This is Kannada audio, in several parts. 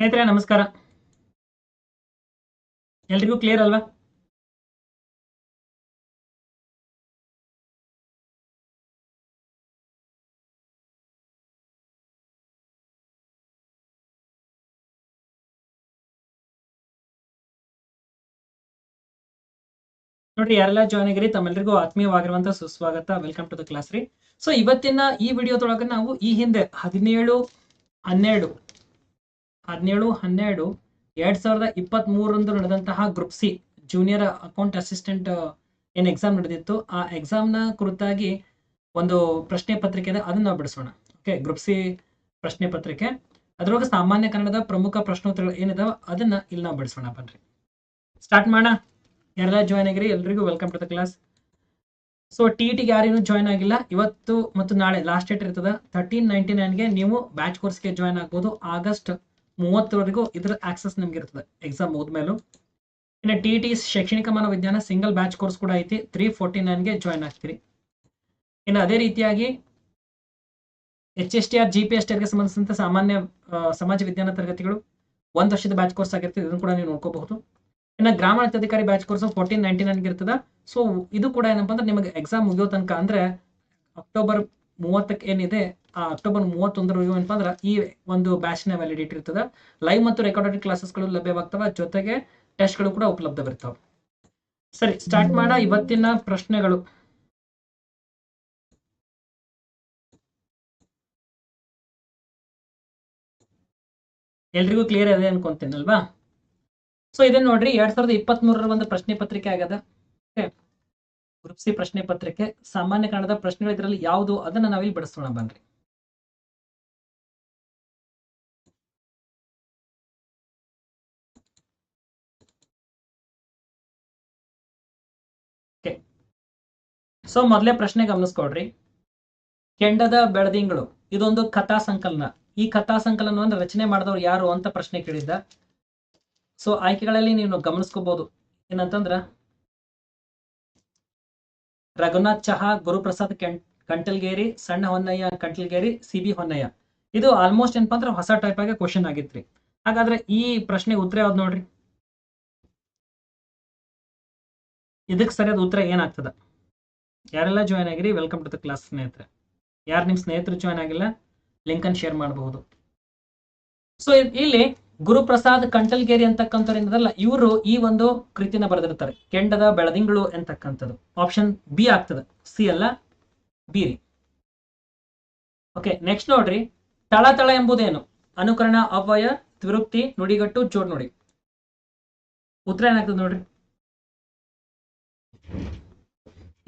ಸ್ನೇಹಿತರೆ, ನಮಸ್ಕಾರ. ಎಲ್ರಿಗೂ ಕ್ಲಿಯರ್ ಅಲ್ವಾ? ನೋಡ್ರಿ, ಯಾರೆಲ್ಲ ಜಾಯ್ನ್ ಆಗಿರಿ ತಮ್ಮೆಲ್ಲರಿಗೂ ಆತ್ಮೀಯವಾಗಿರುವಂತ ಸುಸ್ವಾಗತ ವೆಲ್ಕಮ್ ಟು ದ ಕ್ಲಾಸ್ ರೀ. ಸೊ ಇವತ್ತಿನ ಈ ವಿಡಿಯೋದೊಳಗೆ ನಾವು ಈ ಹಿಂದೆ ಹದಿನೇಳು, ಹನ್ನೆರಡು ಹದಿನೇಳು, ಹನ್ನೆರಡು, ಎರಡ್ ಸಾವಿರದ ಇಪ್ಪತ್ತ್ ಮೂರರಂದು ನಡೆದಂತಹ group C junior account assistant ಏನು ಎಕ್ಸಾಮ್ ನಡೆದಿತ್ತು, ಆ ಎಕ್ಸಾಮ್ನ ಕುರಿತಾಗಿ ಒಂದು ಪ್ರಶ್ನೆ ಪತ್ರಿಕೆ ಇದೆ, ಅದನ್ನ ನಾವು ಬಿಡಿಸೋಣ. ಓಕೆ ಗ್ರೂಪ್ ಸಿ ಪ್ರಶ್ನೆ ಪತ್ರಿಕೆ. ಅದ್ರೊಳಗೆ ಸಾಮಾನ್ಯ ಕನ್ನಡದ ಪ್ರಮುಖ ಪ್ರಶ್ನೋತ್ತರಗಳು ಏನಿದಾವ ಅದನ್ನ ಇಲ್ಲಿ ನಾವು ಬಿಡಿಸೋಣ, ಬನ್ರಿ. ಸ್ಟಾರ್ಟ್ ಮಾಡೋಣ. ಯಾರೆಲ್ಲ ಜಾಯ್ನ್ ಆಗಿರಿ, ಎಲ್ರಿಗೂ welcome to the class so T ಟಿಗೆ ಯಾರೇನು ಜಾಯ್ನ್ ಆಗಿಲ್ಲ, ಇವತ್ತು ಮತ್ತು ನಾಳೆ ಲಾಸ್ಟ್ ಡೇಟ್ ಇರ್ತದೆ ತರ್ಟೀನ್ ನೈಂಟಿ ನೈನ್ಗೆ ನೀವು ಬ್ಯಾಚ್ ಕೋರ್ಸ್ಗೆ ಜಾಯ್ನ್ ಆಗ್ಬೋದು, ಆಗಸ್ಟ್ ಮೂವತ್ತರವರೆಗೂ ಇದರ ಆಕ್ಸೆಸ್ ನಿಮ್ಗೆ ಇರ್ತದೆ. ಎಕ್ಸಾಮ್ ಹೋದ್ಮೇಲೂ ಇನ್ನು ಟಿ ಟಿ ಶೈಕ್ಷಣಿಕ ಮನೋವಿಜ್ಞಾನ ಸಿಂಗಲ್ ಬ್ಯಾಚ್ ಕೋರ್ಸ್ ಕೂಡ ಐತಿ. ತ್ರೀ ಫೋರ್ಟಿ ನೈನ್ಗೆ ಜಾಯ್ನ್ ಆಗ್ತೀರಿ. ಇನ್ನು ಅದೇ ರೀತಿಯಾಗಿ H S T R G P S T ಆರ್ಗೆ ಸಂಬಂಧಿಸಿದಂತೆ ಸಾಮಾನ್ಯ ಸಮಾಜ ವಿಜ್ಞಾನ ತರಗತಿಗಳು ಒಂದು ವರ್ಷದ ಬ್ಯಾಚ್ ಕೋರ್ಸ್ ಆಗಿರ್ತದೆ. ಇದನ್ನು ಕೂಡ ನೀವು ನೋಡ್ಕೋಬಹುದು. ಇನ್ನು ಗ್ರಾಮ ಅಧಿಕಾರಿ ಬ್ಯಾಚ್ ಕೋರ್ಸ್ ಫೋರ್ಟೀನ್ ನೈನ್ಟಿ ನೈನ್ಗೆ ಇರ್ತದೆ. ಸೊ ಇದು ಕೂಡ ಏನಪ್ಪ ಅಂದ್ರೆ ನಿಮಗೆ ಎಕ್ಸಾಮ್ ಮುಗಿಯೋ ತನಕ ಅಂದ್ರೆ ಅಕ್ಟೋಬರ್ ಮೂವತ್ತಕ್ಕೆ ಏನಿದೆ ಅಕ್ಟೋಬರ್ ಮೂವತ್ತೊಂದರವರೆಗೂ ಏನಪ್ಪ ಅಂದ್ರೆ ಈ ಒಂದು ಬ್ಯಾಚ್ನ ವ್ಯಾಲಿಡಿಟಿ ಇರ್ತದೆ. ಲೈವ್ ಮತ್ತು ರೆಕಾರ್ಡೆಡ್ ಕ್ಲಾಸಸ್ಗಳು ಲಭ್ಯವಾಗ್ತವೆ. ಜೊತೆಗೆ ಟೆಸ್ಟ್ಗಳು ಕೂಡ ಉಪಲಬ್ಧವಿರ್ತಾವೆ. ಸರಿ ಸ್ಟಾರ್ಟ್ ಮಾಡ. ಇವತ್ತಿನ ಪ್ರಶ್ನೆಗಳು. ಎಲ್ರಿಗೂ ಕ್ಲಿಯರ್ ಇದೆ ಅನ್ಕೊಂತೀನಿ ಅಲ್ವಾ ಸೊ ಇದನ್ನ ನೋಡ್ರಿ, ಎರಡ್ ಸಾವಿರದ ಇಪ್ಪತ್ತ್ ಮೂರರ ಒಂದು ಪ್ರಶ್ನೆ ಪತ್ರಿಕೆ ಆಗದ. ಗ್ರೂಪ್ ಸಿ ಪ್ರಶ್ನೆ ಪತ್ರಿಕೆ. ಸಾಮಾನ್ಯ ಕನ್ನಡದ ಪ್ರಶ್ನೆಗಳು ಇದರಲ್ಲಿ ಯಾವುದು? ಅದನ್ನ ನಾವಿಲ್ಲಿ ಬಿಡಿಸೋಣ, ಬನ್ರಿ. ಸೊ ಮೊದಲೇ ಪ್ರಶ್ನೆ ಗಮನಿಸ್ಕೊಡ್ರಿ. ಕೆಂಡದ ಬೆಳದಿಂಗಳು, ಇದೊಂದು ಕಥಾ ಸಂಕಲನ. ಈ ಕಥಾ ಸಂಕಲನವನ್ನು ರಚನೆ ಮಾಡಿದವರು ಯಾರು ಅಂತ ಪ್ರಶ್ನೆ ಕೇಳಿದ್ದ. ಸೊ ಆಯ್ಕೆಗಳಲ್ಲಿ ನೀವು ಗಮನಿಸ್ಕೋಬಹುದು ಏನಂತಂದ್ರ, ರಘುನಾಥ್ ಚಹಾ, ಗುರುಪ್ರಸಾದ್ ಕಂಟಲ್ಗೇರಿ, ಸಣ್ಣ ಹೊನ್ನಯ್ಯ, ಕಂಟಲ್ಗೇರಿ, ಸಿ ಬಿ ಹೊನ್ನಯ್ಯ. ಇದು ಆಲ್ಮೋಸ್ಟ್ ಏನಪ್ಪ ಅಂದ್ರೆ ಹೊಸ ಟೈಪ್ ಆಗಿ ಕ್ವಶನ್ ಆಗಿತ್ರಿ. ಹಾಗಾದ್ರೆ ಈ ಪ್ರಶ್ನೆ ಉತ್ತರ ಯಾವ್ದು ನೋಡ್ರಿ? ಇದಕ್ಕೆ ಸರಿಯಾದ ಉತ್ತರ ಏನಾಗ್ತದ? ಯಾರೆಲ್ಲ ಜಾಯ್ನ್ ಆಗಿರಿ ವೆಲ್ಕಮ್ ಟು ದ ಕ್ಲಾಸ್ ಸ್ನೇಹಿತರೆ. ಯಾರು ನಿಮ್ಮ ಸ್ನೇಹಿತರು ಜಾಯ್ನ್ ಆಗಿಲ್ಲ ಲಿಂಕ್ ಅನ್ನು ಶೇರ್ ಮಾಡಬಹುದು. ಸೊ ಇಲ್ಲಿ ಗುರುಪ್ರಸಾದ್ ಕಂಟಲ್ಗೇರಿ ಅಂತಕ್ಕಂಥವ್ರು ಏನಿದಲ್ಲ ಇವರು ಈ ಒಂದು ಕೃತಿನ ಬರೆದಿರ್ತಾರೆ. ಕೆಂಡದ ಬೆಳದಿಂಗಳು ಅಂತಕ್ಕಂಥದ್ದು. ಆಪ್ಷನ್ ಬಿ ಆಗ್ತದೆ. ಸಿ ಅಲ್ಲ ಬಿ ಓಕೆ ನೆಕ್ಸ್ಟ್ ನೋಡ್ರಿ. ತಳ ಎಂಬುದೇನು? ಅನುಕರಣ ಅವ್ಯಯ ತ್ವಿರುಕ್ತಿ ನುಡಿಗಟ್ಟು ಜೋಡ್ ನುಡಿ ಉತ್ತರ ಏನಾಗ್ತದೆ ನೋಡ್ರಿ?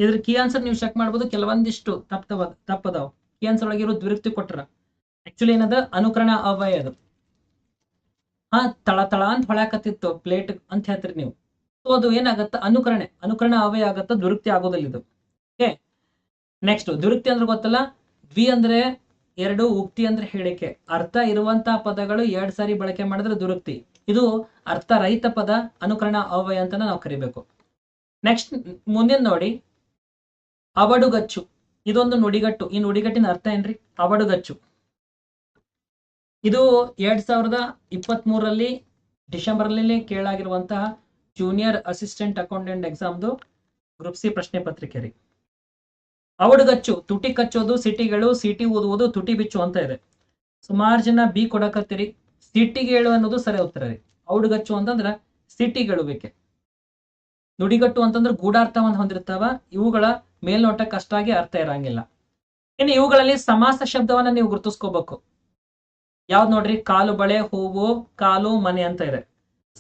ಇದ್ರ ಕೀ ಆನ್ಸರ್ ನೀವು ಚೆಕ್ ಮಾಡ್ಬೋದು. ಕೆಲವೊಂದಿಷ್ಟು ತಪ್ಪವ ತಪ್ಪದಾವ. ಕೀ ಆನ್ಸರ್ ಇರೋ ದ್ವಿರುಕ್ತಿ ಕೊಟ್ರ. ಆಕ್ಚುಲಿ ಏನದ? ಅನುಕರಣ ಅವಯ ಅದು. ಹಾ ತಳ ತಳ ಅಂತ ಹೊಳಕತ್ತಿತ್ತು ಪ್ಲೇಟ್ ಅಂತ ಹೇಳ್ತೀರಿ ನೀವು. ಸೊ ಅದು ಏನಾಗತ್ತ? ಅನುಕರಣೆ. ಅನುಕರಣ ಅವಯ ಆಗತ್ತ ದುರುಕ್ತಿ ಆಗೋದಿಲ್ಲ ಇದು. ಓಕೆ ನೆಕ್ಸ್ಟ್ ದುರುಕ್ತಿ ಅಂದ್ರೆ ಗೊತ್ತಲ್ಲ? ದ್ವಿ ಅಂದ್ರೆ ಎರಡು, ಉಕ್ತಿ ಅಂದ್ರೆ ಹೇಳಿಕೆ. ಅರ್ಥ ಇರುವಂತ ಪದಗಳು ಎರಡ್ ಸಾರಿ ಬಳಕೆ ಮಾಡಿದ್ರೆ ದುರುಕ್ತಿ ಇದು ಅರ್ಥ ರಹಿತ ಪದ, ಅನುಕರಣ ಅವಯ ಅಂತ ನಾವು ಕರಿಬೇಕು. ನೆಕ್ಸ್ಟ್ ಮುಂದಿನ ನೋಡಿ. ಅವಡುಗಚ್ಚು. ಇದೊಂದು ನುಡಿಗಟ್ಟು. ಈ ನುಡಿಗಟ್ಟಿನ ಅರ್ಥ ಏನ್ರಿ? ಅವಡುಗಚ್ಚು. ಇದು ಎರಡ್ ಸಾವಿರದ ಇಪ್ಪತ್ತ್ ಮೂರರಲ್ಲಿ ಡಿಸೆಂಬರ್ ಅಲ್ಲಿ ಕೇಳಾಗಿರುವಂತಹ ಜೂನಿಯರ್ ಅಸಿಸ್ಟೆಂಟ್ ಅಕೌಂಟೆಂಟ್ ಎಕ್ಸಾಮ್ದು ಗ್ರೂಪ್ ಸಿ ಪ್ರಶ್ನೆ ಪತ್ರಿಕೆ ರೀ. ಅವಡುಗಚ್ಚು. ತುಟಿ ಕಚ್ಚೋದು, ಸಿಟಿಗಳು, ಸಿಟಿ ಓದುವುದು ತುಟಿ ಬಿಚ್ಚು ಅಂತ ಇದೆ. ಸುಮಾರು ಜನ ಬಿ ಕೊಡಕತ್ತೀರಿ. ಸಿಟಿಗೇಳು ಅನ್ನೋದು ಸರಿ ಉತ್ತರ ರೀ. ಅಂತಂದ್ರೆ ಸಿಟಿಗಳು ಸಿಟಿಗಳುವಿಕೆ ನುಡಿಗಟ್ಟು ಅಂತಂದ್ರೆ ಗೂಢಾರ್ಥವನ್ನು ಹೊಂದಿರ್ತಾವ ಇವುಗಳ ಮೇಲ್ನೋಟಕ್ಕೆ ಅಷ್ಟಾಗಿ ಅರ್ಥ ಇರಂಗಿಲ್ಲ. ಇನ್ನು ಇವುಗಳಲ್ಲಿ ಸಮಾಸ ಶಬ್ದವನ್ನ ನೀವು ಗುರುತಿಸ್ಕೋಬೇಕು. ಯಾವ್ದು ನೋಡ್ರಿ? ಕಾಲು ಬಳೆ, ಹೂವು, ಕಾಲು, ಮನೆ ಅಂತ ಇದೆ.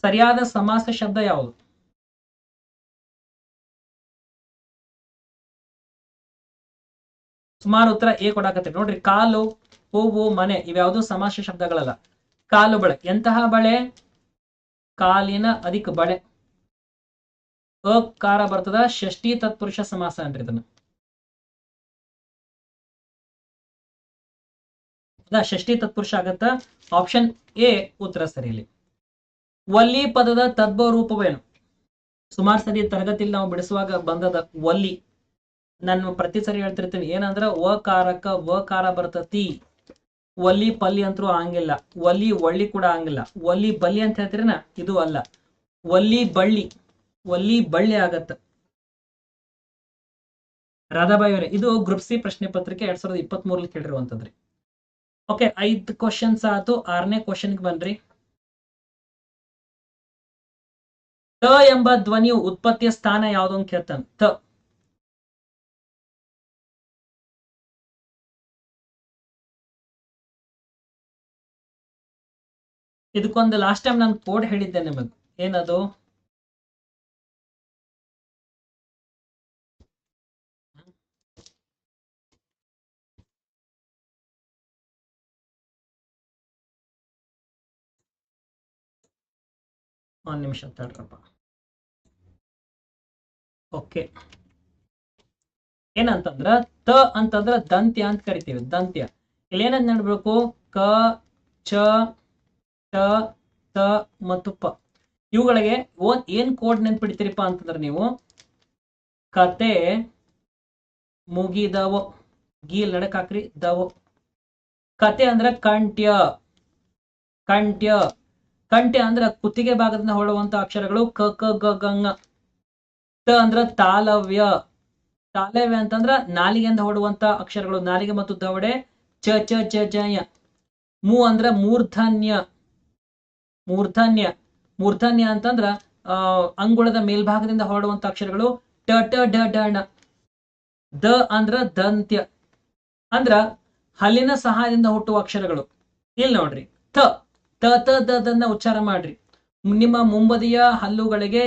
ಸರಿಯಾದ ಸಮಾಸ ಶಬ್ದ ಯಾವುದು? ಸುಮಾರು ಉತ್ತರ ಏ ಕೊಡಾಕತ್ತೀರಿ ನೋಡ್ರಿ, ಕಾಲು, ಹೂವು, ಮನೆ ಇವ್ಯಾವುದು ಸಮಾಸ ಶಬ್ದಗಳಲ್ಲ. ಕಾಲು ಬಳೆ. ಎಂತಹ ಬಳೆ? ಕಾಲಿನ ಅಧಿಕ ಬಳೆ. ಅಕಾರ ಬರ್ತದ, ಷಷ್ಠಿ ತತ್ಪುರುಷ ಸಮಾಸ ಅನ್ರಿ ಇದನ್ನ ಷಷ್ಟಿ ಷಷ್ಠಿ ತತ್ಪುರುಷ ಆಗತ್ತ ಆಪ್ಷನ್ ಎ ಉತ್ತರ ಸರಿ ಇಲ್ಲಿ. ವಲ್ಲಿ ಪದದ ತದ್ಭವ ರೂಪವೇನು ಸುಮಾರು ಸರಿ ತರಗತಿಲಿ ನಾವು ಬಿಡಿಸುವಾಗ ಬಂದದ ವಲ್ಲಿ. ನಾನು ಪ್ರತಿ ಸರಿ ಹೇಳ್ತಿರ್ತೀನಿ, ಏನಂದ್ರ ವಕಾರಕ, ವಕಾರ ಬರ್ತತಿ. ಒಲಿ ಪಲ್ಲಿ ಅಂತೂ ಹಂಗಿಲ್ಲ ಒಲಿ ಒಳ್ಳಿ ಕೂಡ ಹಂಗಿಲ್ಲ. ಒಲಿ ಬಲ್ಲಿ ಅಂತ ಹೇಳ್ತೀರಿನ? ಇದು ಅಲ್ಲ. ಒಲ್ಲಿ ಬಳ್ಳಿ. ಒಲ್ಲಿ ಬಳ್ಳಿ ಆಗತ್ತ. ರಾಧಾಬಾಯಿ ಅವರೇ, ಇದು ಗ್ರೂಪ್ ಸಿ ಪ್ರಶ್ನೆ ಪತ್ರಿಕೆ ಎರಡ್ ಸಾವಿರದ ಇಪ್ಪತ್ತ್ ಮೂರಲ್ಲಿ ಕೇಳಿರುವಂತದ್ರಿ ಓಕೆ ಐದ್ ಕ್ವಶನ್ಸ್ ಆಯ್ತು, ಆರನೇ ಕ್ವಶನ್ಗೆ ಬನ್ರಿ. ತ ಎಂಬ ಧ್ವನಿಯು ಉತ್ಪತ್ತಿಯ ಸ್ಥಾನ ಯಾವುದು ಅಂತ ಕೇಳ್ತಾನೆ. ತ. ಇದಕ್ಕೊಂದು ಲಾಸ್ಟ್ ಟೈಮ್ ನಾನು ಕೋಡ್ ಹೇಳಿದ್ದೆ ನಿಮಗೆ. ಏನದು? ಒಂದ್ ನಿಮಿಷ ತಡ್ರಪ್ಪ ಓಕೆ ಏನಂತಂದ್ರ ತ ಅಂತಂದ್ರ ದಂತ್ಯ ಅಂತ ಕರಿತೀವಿ, ದಂತ್ಯ. ಇಲ್ಲಿ ಏನಂತ ನೋಡ್ಬೇಕು? ಕ, ಚ, ಟ, ತ ಮತ್ತು ಪ. ಇವುಗಳಿಗೆ ಓನ್ ಏನ್ ಕೋಡ್ ನೆನ್ಪಿಡ್ತೀರಿಪ್ಪ ಅಂತಂದ್ರೆ ನೀವು ಕತೆ ಮುಗಿದವ. ಗೀಲ್ ನಡಕ್ ಹಾಕ್ರಿ, ದವ. ಕತೆ ಅಂದ್ರೆ ಕಂಟ್ಯ. ಕಂಟ್ಯ. ಕಂಟ್ಯ ಅಂದ್ರ ಕುತ್ತಿಗೆ ಭಾಗದಿಂದ ಹೊರಡುವಂತ ಅಕ್ಷರಗಳು ಕ ಕ, ಗ ಗ, ಂಗ. ತ ಅಂದ್ರ ತಾಲವ್ಯ. ತಾಲವ್ಯ ಅಂತಂದ್ರ ನಾಲಿಗೆಯಿಂದ ಹೊರಡುವಂತ ಅಕ್ಷರಗಳು. ನಾಲಿಗೆ ಮತ್ತು ದವಡೆ ಚ ಚ ಚ ಯ. ಮೂ ಅಂದ್ರ ಮೂರ್ಧನ್ಯ. ಮೂರ್ಧನ್ಯ. ಮೂರ್ಧನ್ಯ ಅಂತಂದ್ರ, ಆ, ಅಂಗುಳದ ಮೇಲ್ಭಾಗದಿಂದ ಹೊರಡುವಂತ ಅಕ್ಷರಗಳು ಟ ಟ, ಡ ಡ, ಣ. ದ ಅಂದ್ರ ದಂತ್ಯ. ಅಂದ್ರ ಹಲ್ಲಿನ ಸಹಾಯದಿಂದ ಹುಟ್ಟುವ ಅಕ್ಷರಗಳು. ಇಲ್ಲಿ ನೋಡ್ರಿ. ತ ತ ತ ದನ್ನ ಉಚ್ಚಾರ ಮಾಡ್ರಿ. ನಿಮ್ಮ ಮುಂಬದಿಯ ಹಲ್ಲುಗಳಿಗೆ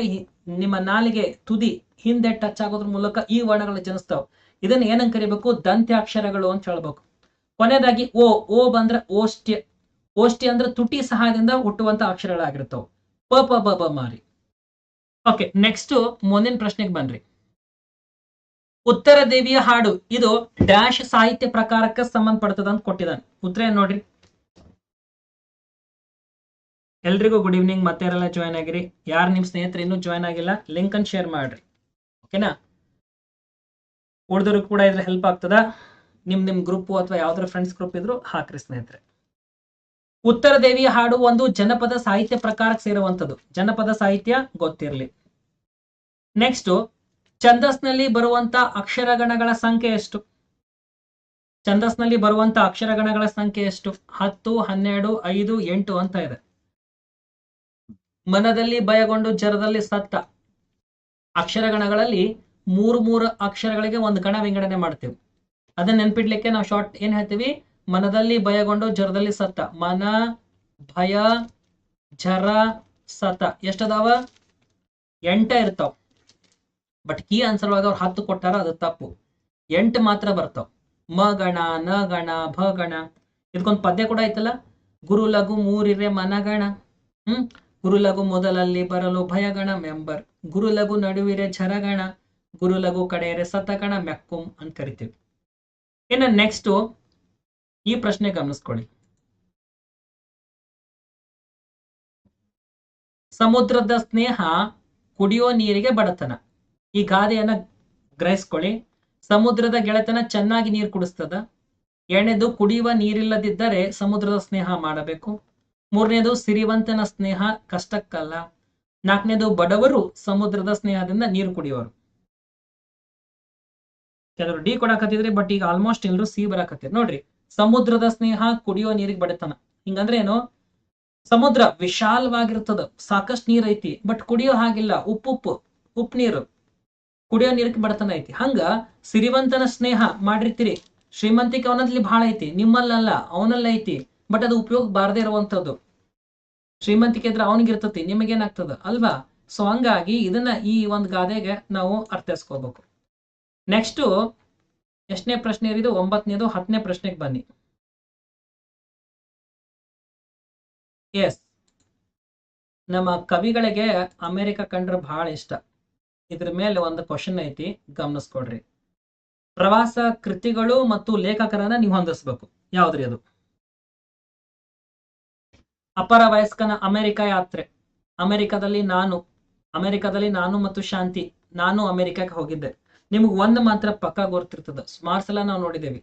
ನಿಮ್ಮ ನಾಲಿಗೆ ತುದಿ ಹಿಂದೆ ಟಚ್ ಆಗೋದ್ರ ಮೂಲಕ ಈ ವರ್ಣಗಳು ಜನಿಸ್ತಾವ. ಇದನ್ನ ಏನಂತ ಕರಿಬೇಕು? ದಂತ್ಯಾಕ್ಷರಗಳು ಅಂತ ಹೇಳ್ಬೇಕು. ಕೊನೆಯದಾಗಿ ಓ ಓ ಬಂದ್ರೆ ಓಷ್ಟ್ಯ. ಓಷ್ಠಿ ಅಂದ್ರೆ ತುಟಿ ಸಹಾಯದಿಂದ ಹುಟ್ಟುವಂತ ಅಕ್ಷರಗಳಾಗಿರ್ತಾವ. ಪ ಪ, ಬ ಬ ಮಾರಿ. ಓಕೆ ನೆಕ್ಸ್ಟ್ ಮುಂದಿನ ಪ್ರಶ್ನೆಗೆ ಬನ್ರಿ. ಉತ್ತರ ದೇವಿಯ ಹಾಡು. ಇದು ಡ್ಯಾಶ್ ಸಾಹಿತ್ಯ ಪ್ರಕಾರಕ್ಕೆ ಸಂಬಂಧಪಡ್ತದ ಅಂತ ಕೊಟ್ಟಿದ್ದಾನೆ. ಉತ್ತರ ನೋಡ್ರಿ? ಎಲ್ರಿಗೂ ಗುಡ್ ಈವ್ನಿಂಗ್ ಮತ್ತೆ ಯಾರೆಲ್ಲ ಜಾಯ್ನ್ ಆಗಿರಿ? ಯಾರು ನಿಮ್ಮ ಸ್ನೇಹಿತರು ಇನ್ನೂ ಜಾಯ್ನ್ ಆಗಿಲ್ಲ? ಲಿಂಕ್ ಅನ್ನು ಶೇರ್ ಮಾಡ್ರಿ. ಓಕೆನಾ ಕೂಡ ಇದ್ರೆ ಹೆಲ್ಪ್ ಆಗ್ತದ. ನಿಮ್ ನಿಮ್ ಗ್ರೂಪ್ ಅಥವಾ ಯಾವ್ದಾರ ಫ್ರೆಂಡ್ಸ್ ಗ್ರೂಪ್ ಇದ್ರು ಹಾಕ್ರಿ ಸ್ನೇಹಿತರೆ. ಉತ್ತರ ದೇವಿಯ ಹಾಡು ಒಂದು ಜನಪದ ಸಾಹಿತ್ಯ ಪ್ರಕಾರಕ್ಕೆ ಸೇರುವಂತದ್ದು. ಜನಪದ ಸಾಹಿತ್ಯ ಗೊತ್ತಿರಲಿ. ನೆಕ್ಸ್ಟ್ ಛಂದಸ್ನಲ್ಲಿ ಬರುವಂತ ಅಕ್ಷರಗಣಗಳ ಸಂಖ್ಯೆ ಎಷ್ಟು? ಛಂದಸ್ನಲ್ಲಿ ಬರುವಂತ ಅಕ್ಷರಗಣಗಳ ಸಂಖ್ಯೆ ಎಷ್ಟು? ಹತ್ತು, ಹನ್ನೆರಡು, ಐದು, ಎಂಟು ಅಂತ ಇದೆ. ಮನದಲ್ಲಿ ಭಯಗೊಂಡು ಜರದಲ್ಲಿ ಸತ್ತ ಅಕ್ಷರಗಣಗಳಲ್ಲಿ ಮೂರು ಮೂರು ಅಕ್ಷರಗಳಿಗೆ ಒಂದು ಗಣ ವಿಂಗಡಣೆ ಮಾಡ್ತೀವಿ. ಅದನ್ನ ನೆನ್ಪಿಡ್ಲಿಕ್ಕೆ ನಾವು ಶಾರ್ಟ್ ಏನ್ ಹೇಳ್ತೀವಿ? ಮನದಲ್ಲಿ ಭಯಗೊಂಡು ಜರದಲ್ಲಿ ಸತ್ತ. ಮನ, ಭಯ ಜರ ಸತ ಎಷ್ಟದಾವ? ಎಂಟ ಇರ್ತಾವ. ಬಟ್ ಕೀ ಆನ್ಸರ್ ಒಳಗ ಅವ್ರು ಹತ್ತು ಕೊಟ್ಟಾರ ಅದು ತಪ್ಪು. ಎಂಟು ಮಾತ್ರ ಬರ್ತಾವ. ಮ, ಗಣ, ನ, ಗಣ, ಭ, ಗಣ. ಇದಕ್ಕೊಂದು ಪದ್ಯ ಕೂಡ ಐತಲ್ಲ? ಗುರು, ಲಘು, ಮೂರಿರೆ ಮನಗಣ ಹ್ಮ್? ಗುರು ಲಘು ಮೊದಲಲ್ಲಿ ಬರಲು ಭಯಗಣ ಮೆಂಬರ್. ಗುರುಲಗು ನಡುವಿರೆ ಝರಗಣ, ಗುರುಲಘು ಕಡೆಯರೆ ಸತಗಣ ಮೆಕ್ಕುಂ ಅಂತ ಕರಿತೀವಿ. ಇನ್ನು ನೆಕ್ಸ್ಟ್ ಈ ಪ್ರಶ್ನೆ ಗಮನಿಸ್ಕೊಳ್ಳಿ. ಸಮುದ್ರದ ಸ್ನೇಹ ಕುಡಿಯೋ ನೀರಿಗೆ ಬಡತನ. ಈ ಗಾದೆಯನ್ನ ಗ್ರಹಿಸ್ಕೊಳ್ಳಿ. ಸಮುದ್ರದ ಗೆಳೆತನ ಚೆನ್ನಾಗಿ ನೀರು ಕುಡಿಸ್ತದ. ಎಣೆದು ಕುಡಿಯುವ ನೀರಿಲ್ಲದಿದ್ದರೆ ಸಮುದ್ರದ ಸ್ನೇಹ ಮಾಡಬೇಕು. ಮೂರನೇದು ಸಿರಿವಂತನ ಸ್ನೇಹ ಕಷ್ಟಕ್ಕಲ್ಲ. ನಾಲ್ಕನೇದು ಬಡವರು ಸಮುದ್ರದ ಸ್ನೇಹದಿಂದ ನೀರು ಕುಡಿಯೋರು ಕೆಲವರು ಡಿ ಕೊಡಕತ್ತಿದ್ರೆ ಬಟ್ ಈಗ ಆಲ್ಮೋಸ್ಟ್ ಎಲ್ಲರೂ ಸಿ ಬರಾಕತ್ತಿರ್ ನೋಡ್ರಿ, ಸಮುದ್ರದ ಸ್ನೇಹ ಕುಡಿಯೋ ನೀರಿಗೆ ಬಡತನ. ಹಿಂಗಂದ್ರೆ ಏನು? ಸಮುದ್ರ ವಿಶಾಲವಾಗಿರ್ತದ. ಸಾಕಷ್ಟು ನೀರ್ ಐತಿ ಬಟ್ ಕುಡಿಯೋ ಹಾಗಿಲ್ಲ. ಉಪ್ಪು ಉಪ್ಪು ಉಪ್ ನೀರು. ಕುಡಿಯೋ ನೀರಿಗೆ ಬಡತನ ಐತಿ. ಹಂಗ ಸಿರಿವಂತನ ಸ್ನೇಹ ಮಾಡಿರ್ತೀರಿ. ಶ್ರೀಮಂತಿಕೆ ಅವನಲ್ಲಿ ಬಹಳ ಐತಿ, ನಿಮ್ಮಲ್ಲಲ್ಲ ಅವನಲ್ಲಿ ಐತಿ ಬಟ್ ಅದು ಉಪಯೋಗ ಬಾರದೇ ಇರುವಂತದ್ದು. ಶ್ರೀಮಂತಿಕೆ ಇದ್ರೆ ಅವನಿಗಿರ್ತತಿ, ನಿಮಗೇನಾಗ್ತದ? ಅಲ್ವಾ? ಸೊ ಹಂಗಾಗಿ ಇದನ್ನ ಈ ಒಂದು ಗಾದೆಗೆ ನಾವು ಅರ್ಥೈಸ್ಕೋಬೇಕು ನೆಕ್ಸ್ಟ್ ಎಷ್ಟನೇ ಪ್ರಶ್ನೆ ಇರಿದು ಒಂಬತ್ತನೇದು, ಹತ್ತನೇ ಪ್ರಶ್ನೆಗೆ ಬನ್ನಿ. ಎಸ್ ನಮ್ಮ ಕವಿಗಳಿಗೆ ಅಮೆರಿಕ ಕಂಡ್ರೆ ಬಹಳ ಇಷ್ಟ. ಇದ್ರ ಮೇಲೆ ಒಂದು ಕ್ವಶನ್ ಐತಿ ಗಮನಿಸ್ಕೊಡ್ರಿ ಪ್ರವಾಸ ಕೃತಿಗಳು ಮತ್ತು ಲೇಖಕರನ್ನ ನೀವು ಹೊಂದಿಸ್ಬೇಕು. ಯಾವ್ದ್ರಿ ಅದು? ಅಪರ ವಯಸ್ಕನ ಅಮೆರಿಕ ಯಾತ್ರೆ. ಅಮೆರಿಕದಲ್ಲಿ ನಾನು ಅಮೆರಿಕದಲ್ಲಿ ನಾನು ಮತ್ತು ಶಾಂತಿ, ನಾನು ಅಮೆರಿಕಕ್ಕೆ ಹೋಗಿದ್ದೆ. ನಿಮ್ಗೆ ಒಂದು ಮಾತ್ರ ಪಕ್ಕ ಗೊತ್ತಿರ್ತದ ಸುಮಾರು ಸಲ ನಾವು ನೋಡಿದ್ದೇವೆ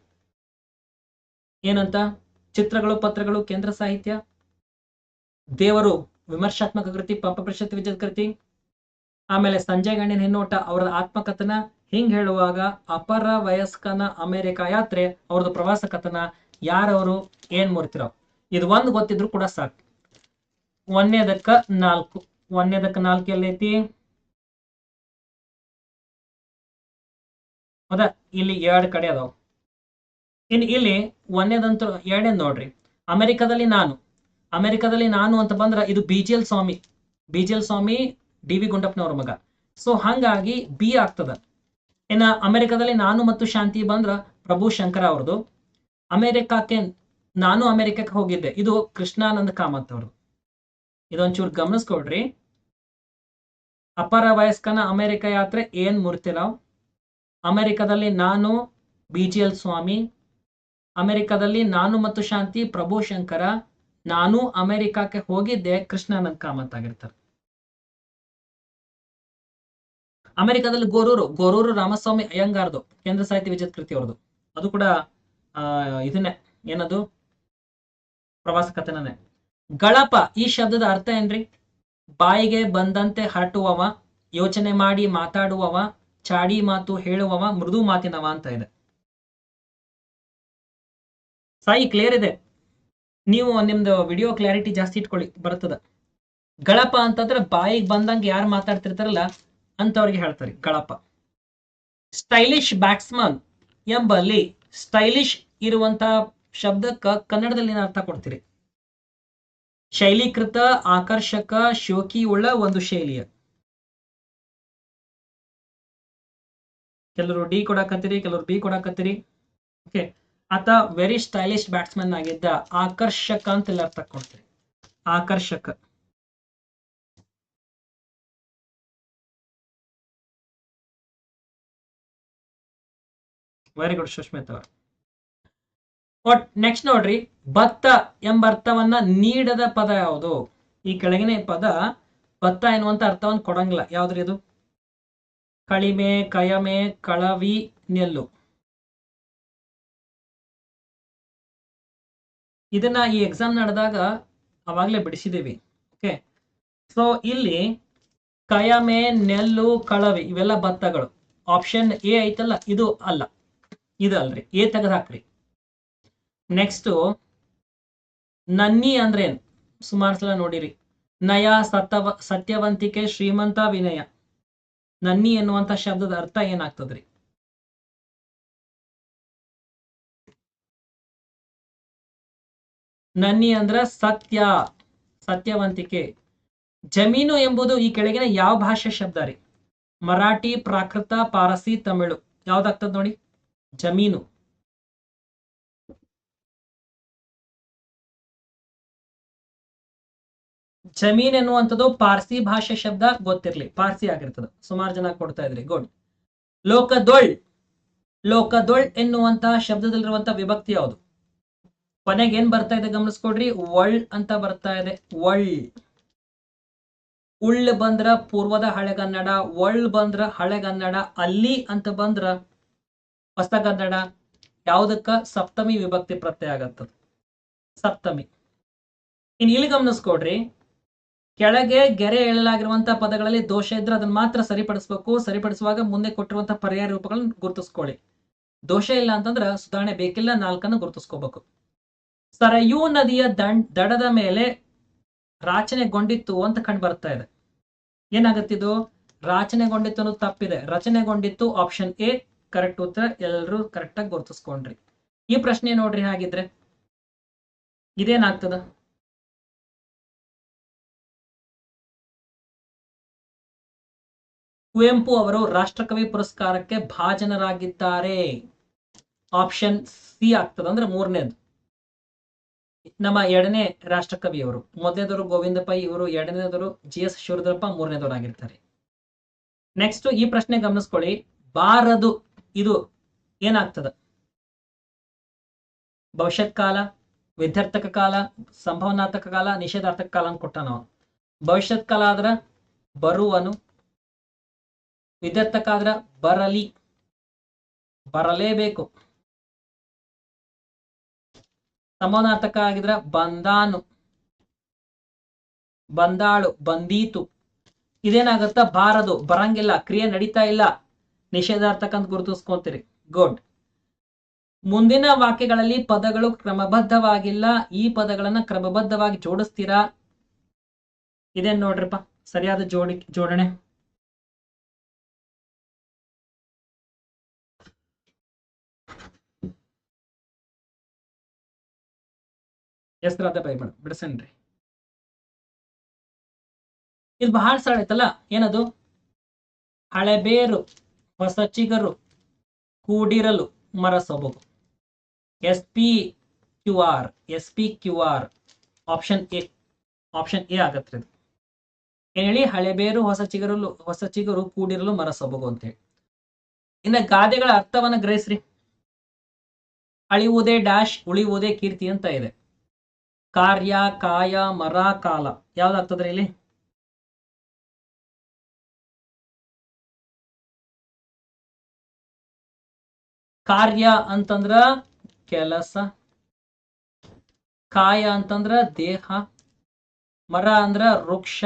ಏನಂತ? ಚಿತ್ರಗಳು, ಪತ್ರಗಳು, ಕೇಂದ್ರ ಸಾಹಿತ್ಯ. ದೇವರು ವಿಮರ್ಶಾತ್ಮಕ ಕೃತಿ, ಪಂಪ ಪರಿಷತ್ ವಿಜಯ ಕೃತಿ. ಆಮೇಲೆ ಸಂಜಯ್ ಗಣ್ಯನ ಹಿನ್ನೋಟ ಅವರ ಆತ್ಮಕಥನ. ಹಿಂಗ್ ಹೇಳುವಾಗ ಅಪರ ವಯಸ್ಕನ ಅಮೆರಿಕ ಯಾತ್ರೆ, ಅವ್ರದ್ದು ಪ್ರವಾಸ ಕಥನ, ಯಾರವರು, ಏನ್ ಮೂರ್ತಿರಾವ್ ಇದು ಒಂದು ಗೊತ್ತಿದ್ರು ಕೂಡ ಸಾಕು. ಒಂದನೇದಕ್ಕ ನಾಲ್ಕು. ಒಂದನೇದಕ್ಕ ನಾಲ್ಕು ಎಲ್ಲೈತಿ? ಹೌದಾ? ಇಲ್ಲಿ ಎರಡು ಕಡೆ ಅದಾವ. ಇನ್ ಇಲ್ಲಿ ಒಂದನೇದಂತ ಎರಡನೇ ನೋಡ್ರಿ. ಅಮೆರಿಕದಲ್ಲಿ ನಾನು. ಅಮೆರಿಕದಲ್ಲಿ ನಾನು ಅಂತ ಬಂದ್ರ ಇದು B Swami. B Swami D V ಗುಂಡಪ್ಪನವ್ರ ಮಗ. ಸೊ ಹಂಗಾಗಿ ಬಿ ಆಗ್ತದ. ಇನ್ನ ಅಮೆರಿಕದಲ್ಲಿ ನಾನು ಮತ್ತು ಶಾಂತಿ ಬಂದ್ರ ಪ್ರಭು ಶಂಕರ ಅವ್ರದ್ದು ಅಮೆರಿಕಕ್ಕೆ ನಾನು ಅಮೆರಿಕಕ್ಕೆ ಹೋಗಿದ್ದೆ. ಇದು ಕೃಷ್ಣಾನಂದ ಕಾಮತ್ ಅವರು ಇದೊಂಚೂರು ಗಮನಿಸ್ಕೊಡ್ರಿ ಅಪರ ವಯಸ್ಕನ ಅಮೆರಿಕ ಯಾತ್ರೆ ಏನ್ ಮೂರ್ತಿರಾವ್ ಅಮೆರಿಕದಲ್ಲಿ ನಾನು, ಬಿ ಜಿ ಎಲ್ ಸ್ವಾಮಿ. ಅಮೆರಿಕದಲ್ಲಿ ನಾನು ಮತ್ತು ಶಾಂತಿ, ಪ್ರಭು ಶಂಕರ. ನಾನು ಅಮೆರಿಕಕ್ಕೆ ಹೋಗಿದ್ದೆ, ಕೃಷ್ಣಾನಂದ್ ಕಾಮತ್ ಆಗಿರ್ತಾರೆ. ಅಮೆರಿಕದಲ್ಲಿ ಗೋರೂರು ಗೋರೂರು ರಾಮಸ್ವಾಮಿ ಅಯ್ಯಂಗಾರ್ದು, ಕೇಂದ್ರ ಸಾಹಿತ್ಯ ವಿಜಯ ಕೃತಿ ಅವ್ರದ್ದು ಅದು ಕೂಡ, ಆ, ಇದನ್ನೇ, ಏನದು? ಪ್ರವಾಸ ಕಥನನೇ ಗಳಪ ಈ ಶಬ್ದದ ಅರ್ಥ ಏನ್ರಿ? ಬಾಯಿಗೆ ಬಂದಂತೆ ಹರಟುವವ, ಯೋಚನೆ ಮಾಡಿ ಮಾತಾಡುವವ, ಚಾಡಿ ಮಾತು ಹೇಳುವವ, ಮೃದು ಮಾತಿನವ ಅಂತ ಇದೆ. ಸಾಯಿ ಕ್ಲಿಯರ್ ಇದೆ? ನೀವು ನಿಮ್ದು ವಿಡಿಯೋ ಕ್ಲಾರಿಟಿ ಜಾಸ್ತಿ ಇಟ್ಕೊಳ್ಳಿ ಬರ್ತದ ಗಳಪ ಅಂತಂದ್ರೆ ಬಾಯಿಗೆ ಬಂದಂಗೆ ಯಾರು ಮಾತಾಡ್ತಿರ್ತಾರಲ್ಲ ಅಂತವ್ರಿಗೆ ಹೇಳ್ತಾರೆ ಗಳಪ. ಸ್ಟೈಲಿಶ್ ಬ್ಯಾಟ್ಸ್ಮನ್ ಎಂಬಲ್ಲಿ ಸ್ಟೈಲಿಶ್ ಇರುವಂತ ಶಬ್ದಕ್ಕ ಕನ್ನಡದಲ್ಲಿ ಏನ್ ಅರ್ಥ ಕೊಡ್ತೀರಿ? ಶೈಲೀಕೃತ, ಆಕರ್ಷಕ ಶೋಕಿ ಉಳ್ಳ ಒಂದು ಶೈಲಿಯ. ಕೆಲವರು ಡಿ ಕೊಡಾಕತ್ತೀರಿ, ಕೆಲವರು ಬಿ ಕೊಡಾಕತ್ತೀರಿ. ಓಕೆ ಆತ ವೆರಿ ಸ್ಟೈಲಿಶ್ ಬ್ಯಾಟ್ಸ್ಮನ್ ಆಗಿದ್ದ ಆಕರ್ಷಕ ಅಂತ ಎಲ್ಲ ಅರ್ಥ ಕೊಡ್ತೀರಿ. ಆಕರ್ಷಕ. ವೆರಿ ಗುಡ್ ಸುಷ್ಮಿತ್ ಅವರು. ಒಟ್ ನೆಕ್ಸ್ಟ್ ನೋಡ್ರಿ, ಭತ್ತ ಎಂಬ ಅರ್ಥವನ್ನ ನೀಡದ ಪದ ಯಾವುದು? ಈ ಕೆಳಗಿನ ಪದ ಭತ್ತ ಎನ್ನುವಂತ ಅರ್ಥವನ್ನು ಕೊಡಂಗಿಲ್ಲ. ಯಾವ್ದ್ರಿ ಇದು ಕಳಿಮೆ, ಕಯಮೆ, ಕಳವಿ, ನೆಲ್ಲು. ಇದನ್ನ ಈ ಎಕ್ಸಾಮ್ ನಡೆದಾಗ ಅವಾಗ್ಲೇ ಬಿಡಿಸಿದೀವಿ. ಓಕೆ ಸೊ ಇಲ್ಲಿ ಕಯಮೆ, ನೆಲ್ಲು, ಕಳವಿ ಇವೆಲ್ಲ ಭತ್ತಗಳು. ಆಪ್ಷನ್ ಎ ಐತಲ್ಲ, ಇದು ಅಲ್ಲ. ಇದು ಅಲ್ರಿ. ಎ ತೆಗೆದು ಹಾಕ್ರಿ. ನೆಕ್ಸ್ಟ್ ನನ್ನಿ ಅಂದ್ರೇನ್ ಸುಮಾರು ಸಲ ನೋಡಿರಿ. ನಯ, ಸತ್ತವ, ಸತ್ಯವಂತಿಕೆ, ಶ್ರೀಮಂತ, ವಿನಯ. ನನ್ನಿ ಎನ್ನುವಂತ ಶಬ್ದದ ಅರ್ಥ ಏನಾಗ್ತದ್ರಿ? ನನ್ನಿ ಅಂದ್ರ ಸತ್ಯ, ಸತ್ಯವಂತಿಕೆ. ಜಮೀನು ಎಂಬುದು ಈ ಕೆಳಗಿನ ಯಾವ ಭಾಷೆ ಶಬ್ದ ರೀ? ಮರಾಠಿ, ಪ್ರಾಕೃತ, ಪಾರಸಿ, ತಮಿಳು. ಯಾವ್ದಾಗ್ತದ ನೋಡಿ? ಜಮೀನು. ಜಮೀನ್ ಎನ್ನುವಂಥದ್ದು ಪಾರ್ಸಿ ಭಾಷೆ ಶಬ್ದ ಗೊತ್ತಿರ್ಲಿ, ಪಾರ್ಸಿ ಆಗಿರ್ತದೆ. ಸುಮಾರು ಜನ ಕೊಡ್ತಾ ಇದ್ರಿ ಗುಡ್ ಲೋಕದೊಳ್ ಲೋಕದೊಳ್ ಎನ್ನುವಂತಹ ಶಬ್ದದಲ್ಲಿರುವಂತಹ ವಿಭಕ್ತಿ ಯಾವುದು? ಕೊನೆಗೆ ಏನ್ ಬರ್ತಾ ಇದೆ ಗಮನಿಸ್ಕೊಡ್ರಿ ಒಳ್ ಅಂತ ಬರ್ತಾ ಇದೆ ಒಳ್ ಉಳ್ ಬಂದ್ರ ಪೂರ್ವದ ಹಳೆಗನ್ನಡ ಒಳ್ ಬಂದ್ರ ಹಳೆಗನ್ನಡ ಅಲ್ಲಿ ಅಂತ ಬಂದ್ರ ಹೊಸಗನ್ನಡ ಯಾವುದಕ್ಕ? ಸಪ್ತಮಿ ವಿಭಕ್ತಿ ಪ್ರತ್ಯಯ ಆಗತ್ತದ. ಸಪ್ತಮಿ. ಇನ್ ಇಲ್ಲಿ ಗಮನಿಸ್ಕೊಡ್ರಿ ಕೆಳಗೆ ಗೆರೆ ಎಳಲಾಗಿರುವಂತಹ ಪದಗಳಲ್ಲಿ ದೋಷ ಇದ್ರೆ ಅದನ್ನ ಮಾತ್ರ ಸರಿಪಡಿಸ್ಬೇಕು. ಸರಿಪಡಿಸುವಾಗ ಮುಂದೆ ಕೊಟ್ಟಿರುವಂತಹ ಪರ್ಯಾಯ ರೂಪಗಳನ್ನ ಗುರುತಿಸ್ಕೊಳ್ಳಿ. ದೋಷ ಇಲ್ಲ ಅಂತಂದ್ರೆ ಸುಧಾರಣೆ ಬೇಕಿಲ್ಲ, ನಾಲ್ಕನ್ನು ಗುರುತಿಸ್ಕೋಬೇಕು. ಸರಯೂ ನದಿಯ ದಂಡ್ ದಡದ ಮೇಲೆ ರಾಚನೆಗೊಂಡಿತ್ತು ಅಂತ ಕಂಡು ಬರ್ತಾ ಇದೆ. ಏನಾಗತ್ತಿದು ರಾಚನೆಗೊಂಡಿತ್ತು ಅನ್ನೋದು ತಪ್ಪಿದೆ. ರಚನೆಗೊಂಡಿತ್ತು ಆಪ್ಷನ್ ಎ ಕರೆಕ್ಟ್ ಉತ್ತರ ಎಲ್ಲರೂ ಕರೆಕ್ಟ್ ಆಗಿ ಗುರುತಿಸ್ಕೊಂಡ್ರಿ. ಈ ಪ್ರಶ್ನೆ ನೋಡ್ರಿ ಹಾಗಿದ್ರೆ. ಇದೇನಾಗ್ತದ? ಕುವೆಂಪು ಅವರು ರಾಷ್ಟ್ರಕವಿ ಪುರಸ್ಕಾರಕ್ಕೆ ಭಾಜನರಾಗಿದ್ದಾರೆ. ಆಪ್ಷನ್ ಸಿ ಆಗ್ತದೆ ಅಂದ್ರೆ ಮೂರನೇದು. ನಮ್ಮ ಎರಡನೇ ರಾಷ್ಟ್ರಕವಿಯವರು. ಮೊದಲನೇದವರು ಗೋವಿಂದ ಪೈ ಇವರು ಎರಡನೇದವರು ಜಿ ಎಸ್ ಶಿವರುದ್ರಪ್ಪ ಮೂರನೇದವರು ಆಗಿರ್ತಾರೆ ನೆಕ್ಸ್ಟ್ ಈ ಪ್ರಶ್ನೆ ಗಮನಿಸ್ಕೊಳ್ಳಿ. ಬಾರದು, ಇದು ಏನಾಗ್ತದ? ಭವಿಷ್ಯತ್ ಕಾಲ, ವಿದ್ಯಾರ್ಥಕ ಕಾಲ ಸಂಭವನಾತ್ಮಕ ಕಾಲ, ನಿಷೇಧಾರ್ಥಕ ಕಾಲ ಅಂತ ಕೊಟ್ಟ ನಾವು ಭವಿಷ್ಯತ್ ಕಾಲ ಆದ್ರ ಬರುವನು ವಿದ್ಯಾರ್ಥಕ ಬರಲಿ. ಬರಲೇಬೇಕು. ಸಮಾನಾರ್ಥಕ ಆಗಿದ್ರ ಬಂದಾನು. ಬಂದಾಳು, ಬಂದೀತು. ಇದೇನಾಗತ್ತ? ಬಾರದು, ಬರಂಗಿಲ್ಲ, ಕ್ರಿಯೆ ನಡೀತಾ ಇಲ್ಲ. ನಿಷೇಧಾರ್ಥಕ ಅಂತ ಗುರುತಿಸ್ಕೊಂತೀರಿ. ಗುಡ್. ಮುಂದಿನ ವಾಕ್ಯಗಳಲ್ಲಿ ಪದಗಳು ಕ್ರಮಬದ್ಧವಾಗಿಲ್ಲ. ಈ ಪದಗಳನ್ನ ಕ್ರಮಬದ್ಧವಾಗಿ ಜೋಡಿಸ್ತೀರಾ? ಇದೇನ್ ನೋಡ್ರಿಪ್ಪ, ಸರಿಯಾದ ಜೋಡಿ, ಜೋಡಣೆ. ಹೆಸರಾದ ಬೈಬಲ್ ಬಿಡಿಸನ್ರಿ ಇದು ಬಹಳ ಸರಳ ಐತಲ್ಲ, ಏನದು? ಹಳೆಬೇರು ಹೊಸ ಚಿಗರು, ಕೂಡಿರಲು ಮರ ಸೊಬಗು S P Q R, S P Q R option A option A ಆಗತ್ತೆ ಇದು. ಏನ್ ಹೇಳಿ? ಹಳೆಬೇರು ಹೊಸ ಚಿಗರಲು, ಹೊಸ ಚಿಗರು, ಕೂಡಿರಲು ಮರ ಸೊಬಗು ಅಂತ ಹೇಳಿ. ಇನ್ನ ಗಾದೆಗಳ ಅರ್ಥವನ್ನ ಗ್ರಹಿಸ್ರಿ. ಅಳಿಯುವುದೇ ಡ್ಯಾಶ್ ಉಳಿಯುವುದೇ ಕೀರ್ತಿ ಅಂತ ಇದೆ. ಕಾರ್ಯ, ಕಾಯ, ಮರ, ಕಾಲ. ಯಾವ್ದಾಗ್ತದ್ರಿ ಇಲ್ಲಿ? ಕಾರ್ಯ ಅಂತಂದ್ರ ಕೆಲಸ. ಕಾಯ ಅಂತಂದ್ರ ದೇಹ. ಮರ ಅಂದ್ರ ವೃಕ್ಷ.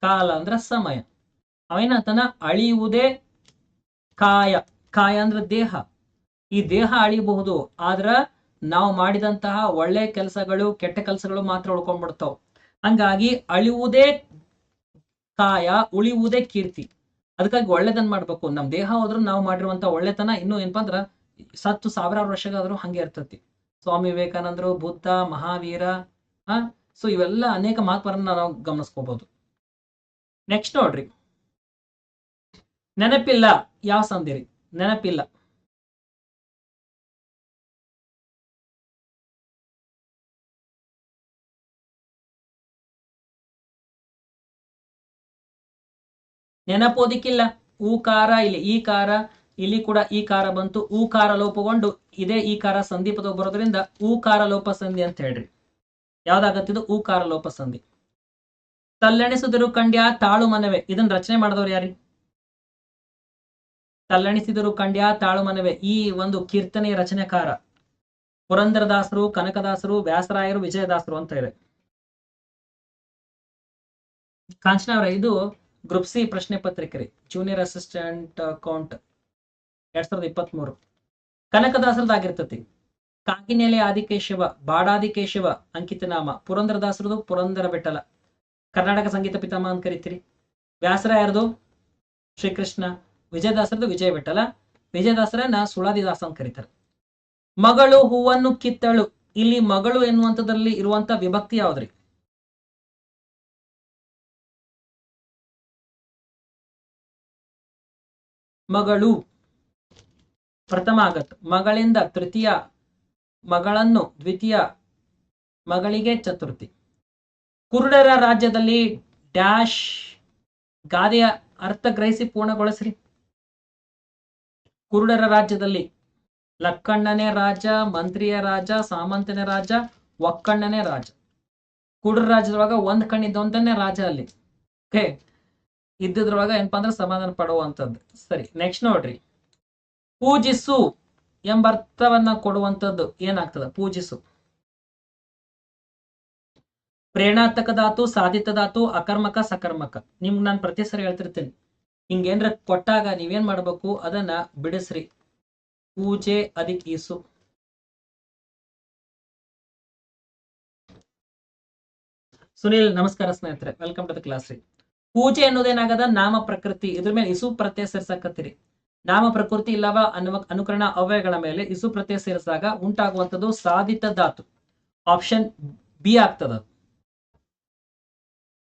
ಕಾಲ ಅಂದ್ರ ಸಮಯ. ಅವೇನತನ ಅಳಿಯುವುದೇ ಕಾಯ. ಕಾಯ ಅಂದ್ರ ದೇಹ. ಈ ದೇಹ ಅಳಿಬಹುದು, ಆದ್ರ ನಾವು ಮಾಡಿದಂತಹ ಒಳ್ಳೆ ಕೆಲಸಗಳು, ಕೆಟ್ಟ ಕೆಲಸಗಳು ಮಾತ್ರ ಉಳ್ಕೊಂಡ್ಬಿಡ್ತಾವ್. ಹಂಗಾಗಿ ಅಳಿಯುವುದೇ ಕಾಯ, ಉಳಿಯುವುದೇ ಕೀರ್ತಿ. ಅದಕ್ಕಾಗಿ ಒಳ್ಳೇದನ್ ಮಾಡ್ಬೇಕು. ನಮ್ ದೇಹ ಹೋದ್ರು ನಾವು ಮಾಡಿರುವಂತ ಒಳ್ಳೆತನ ಇನ್ನು ಏನಪ್ಪಾ ಅಂದ್ರ ಸತ್ತು ಸಾವಿರಾರು ವರ್ಷಗಾದ್ರೂ ಹಂಗೆ ಇರ್ತತಿ. ಸ್ವಾಮಿ ವಿವೇಕಾನಂದರು, ಬುದ್ಧ, ಮಹಾವೀರ, ಆ, ಸೊ ಇವೆಲ್ಲ ಅನೇಕ ಮಹಾತ್ಮರನ್ನ ನಾವು ಗಮನಿಸ್ಕೋಬಹುದು ನೆಕ್ಸ್ಟ್ ನೋಡ್ರಿ. ನೆನಪಿಲ್ಲ, ಯಾವ ಸಂದಿರಿ? ನೆನಪಿಲ್ಲ. ನೆನಪೋದಿಕ್ಕಿಲ್ಲ. ಊಕಾರ ಇಲ್ಲಿ ಈ ಕಾರ ಇಲ್ಲಿ ಕೂಡ ಈ ಕಾರ ಬಂತು. ಊಕಾರ ಲೋಪಗೊಂಡು ಇದೇ ಈ ಕಾರ ಸಂಧಿ ಬರೋದ್ರಿಂದ ಕಾರ ಲೋಪ ಸಂಧಿ ಅಂತ ಹೇಳ್ರಿ. ಯಾವ್ದಾಗತ್ತಿದು ಕಾರ ಲೋಪ ಸಂಧಿ. ತಲ್ಲಣಿಸಿದರು ಕಂಡ್ಯ ತಾಳು ಮನವೆ. ಇದನ್ನ ರಚನೆ ಮಾಡಿದವ್ರು ಯಾರಿ? ತಲ್ಲಣಿಸಿದರು ಕಂಡ್ಯ ತಾಳು ಮನವೇ. ಈ ಒಂದು ಕೀರ್ತನೆಯ ರಚನೆಕಾರ ಪುರಂದರದಾಸರು, ಕನಕದಾಸರು, ವ್ಯಾಸರಾಯರು, ವಿಜಯದಾಸರು ಅಂತ ಇದೆ ಕಾಂಚನವರ, ಇದು ಗ್ರೂಪ್ ಸಿ ಪ್ರಶ್ನೆ ಪತ್ರಿಕೆ ರೀ. ಜೂನಿಯರ್ ಅಸಿಸ್ಟೆಂಟ್ ಅಕೌಂಟ್ ಎರಡ್ ಸಾವಿರದ ಇಪ್ಪತ್ತ್ ಮೂರು ಕನಕದಾಸರದಾಗಿರ್ತತಿ. ಕಾಗಿನೆಲೆ ಆದಿಕೇಶವ, ಬಾಡಾದಿಕೇಶವ, ಅಂಕಿತನಾಮ, ಪುರಂದರದಾಸರದು ಪುರಂದರ ಬೆಟ್ಟಲ. ಕರ್ನಾಟಕ ಸಂಗೀತ ಪಿತಾಮ ಅಂತ ಕರಿತೀರಿ. ವ್ಯಾಸರಾಯರದು ಶ್ರೀಕೃಷ್ಣ. ವಿಜಯದಾಸರದು ವಿಜಯ ಬೆಟ್ಟಲ. ವಿಜಯದಾಸರನ್ನ ಸುಳಾದಿದಾಸ ಅಂತ ಕರೀತಾರೆ. ಮಗಳು ಹೂವನ್ನು ಕಿತ್ತಳು. ಇಲ್ಲಿ ಮಗಳು ಎನ್ನುವಂಥದ್ರಲ್ಲಿ ಇರುವಂತ ವಿಭಕ್ತಿ ಯಾವ್ದ್ರಿ? ಮಗಳು. ಪ್ರಥಮ ಆಗತ್. ಮಗಳಿಂದ ತೃತೀಯ ಮಗಳನ್ನು ದ್ವಿತೀಯ ಮಗಳಿಗೆ ಚತುರ್ಥಿ. ಕುರುಡರ ರಾಜ್ಯದಲ್ಲಿ ಡ್ಯಾಶ್ ಗಾದೆಯ ಅರ್ಥ ಗ್ರಹಿಸಿ ಪೂರ್ಣಗೊಳಿಸ್ರಿ. ಕುರುಡರ ರಾಜ್ಯದಲ್ಲಿ ಲಕ್ಕಣ್ಣನೇ ರಾಜ, ಮಂತ್ರಿಯ ರಾಜ, ಸಾಮಂತನೇ ರಾಜ, ಒಕ್ಕಣ್ಣನೇ ರಾಜ. ಕುರುಡರ ರಾಜ್ಯದೊಳಗ ಒಂದ್ ಕಣ್ಣಿದ್ದವಂತಾನೆ ರಾಜ ಅಲ್ಲಿ. ಓಕೆ? ಇದ್ದಿದ್ರೊಳಗ ಏನಪ್ಪಾ ಅಂದ್ರೆ ಸಮಾಧಾನ ಪಡುವಂಥದ್ದು. ಸರಿ ನೆಕ್ಸ್ಟ್ ನೋಡ್ರಿ. ಪೂಜಿಸು ಎಂಬ ಅರ್ಥವನ್ನ ಕೊಡುವಂಥದ್ದು ಏನಾಗ್ತದ? ಪೂಜಿಸು. ಪ್ರೇರಣಾತ್ಮಕ ಧಾತು ಸಾಧಿತ ಧಾತು ಅಕರ್ಮಕ, ಸಕರ್ಮಕ. ನಿಮ್ಗೆ ನಾನು ಪ್ರತಿ ಸರಿ ಹೇಳ್ತಿರ್ತೀನಿ. ಹಿಂಗೇನ್ರ ಕೊಟ್ಟಾಗ ನೀವೇನ್ ಮಾಡ್ಬೇಕು? ಅದನ್ನ ಬಿಡಿಸ್ರಿ. ಪೂಜೆ ಅದಕ್ಕೆ ಈಸು. ಸುನೀಲ್, ನಮಸ್ಕಾರ ಸ್ನೇಹಿತರೆ. ವೆಲ್ಕಮ್ ಟು ದ ಕ್ಲಾಸ್ ರೀ. ಪೂಜೆ ಅನ್ನೋದೇನಾಗದ ನಾಮ ಪ್ರಕೃತಿ. ಇದ್ರ ಮೇಲೆ ಇಸು ಪ್ರತ್ಯಯ ಸೇರ್ಸಾಕತ್ತೀರಿ. ನಾಮ ಪ್ರಕೃತಿ ಇಲ್ಲವ ಅನ್ನುವ ಅನುಕರಣ ಅವ್ಯಯಗಳ ಮೇಲೆ ಇಸು ಪ್ರತ್ಯಯ ಸೇರಿಸಿದಾಗ ಉಂಟಾಗುವಂಥದ್ದು ಸಾಧಿತ ಧಾತು. ಆಪ್ಷನ್ ಬಿ ಆಗ್ತದ.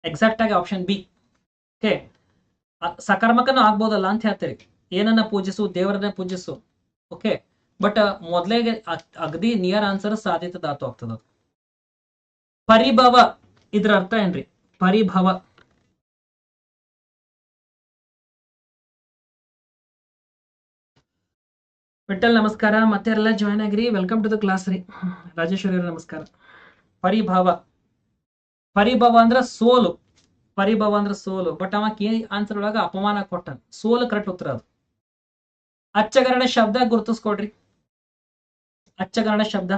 ಎಕ್ಸಾಕ್ಟ್ ಆಗಿ ಆಪ್ಷನ್ ಬಿ ಓಕೆ ಸಕರ್ಮಕನೂ ಆಗ್ಬೋದಲ್ಲ ಅಂತ ಹೇಳ್ತೀರಿ. ಏನನ್ನ ಪೂಜಿಸು, ದೇವರನ್ನ ಪೂಜಿಸು. ಓಕೆ ಬಟ್ ಮೊದಲೇ ಅಗದಿ ನಿಯರ್ ಆನ್ಸರ್ ಸಾಧಿತ ಧಾತು ಆಗ್ತದ. ಪರಿಭವ. ಇದ್ರ ಅರ್ಥ ಏನ್ರಿ? ಪರಿಭವ. ವಿಠಲ್ ನಮಸ್ಕಾರ ಮತ್ತೆ ಎಲ್ಲ ಜಾಯ್ನ್ ಆಗಿರಿ. ವೆಲ್ಕಮ್ ಟು ದ ಕ್ಲಾಸ್ ರೀ. ರಾಜೇಶ್ವರಿ ನಮಸ್ಕಾರ. ಪರಿಭವ. ಪರಿಭವ ಅಂದ್ರ ಸೋಲು. ಪರಿಭವ ಅಂದ್ರ ಸೋಲು. ಬಟ್ ಅವ ಏನ್ ಆನ್ಸರ್ ಒಳಗ ಅಪಮಾನ ಕೊಟ್ಟ ಸೋಲು ಕರೆಕ್ಟ್ ಉತ್ತರ ಅದು. ಅಚ್ಚಗರಣ ಶಬ್ದ ಗುರುತಿಸ್ಕೊಡ್ರಿ. ಅಚ್ಚಗರಣ ಶಬ್ದ.